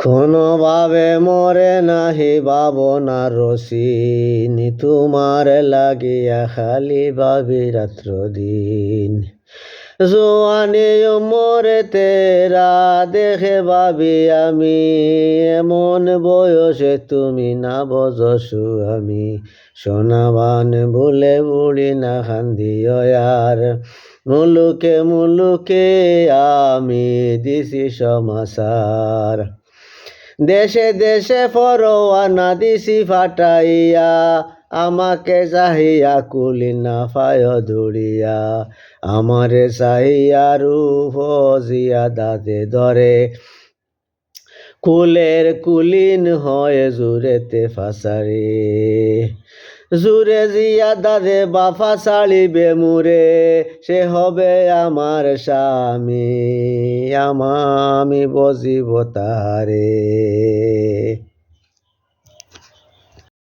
কোনোভাবে মরে নাহি ভাবনা রসিন তোমার লাগিয়া খালি ভাবি রাত্র দিন জোয়ানি মরে তেরা দেখে ভাবি আমি, এমন বয়সে তুমি না বজসু আমি। সোনাবান বলে বুড়ি না খান্দিও আর মুলুকে মুলুকে আমি দিছি সমাচার দেশে দেশে ফরোয়ানা দিছি ফাটাইয়া, আমাকে চাহিয়া কুলি না ফায় দৌড়িয়া আমারে চাহিয়া রূপ জিয়া দাদে ধরে। কুলের কুলিন হয় জুরেতে ফাসারে। জুরে জিয়া দাদে বাফা ছাড়িবে মুরে সে হবে আমার স্বামী আমি বজিব তারে।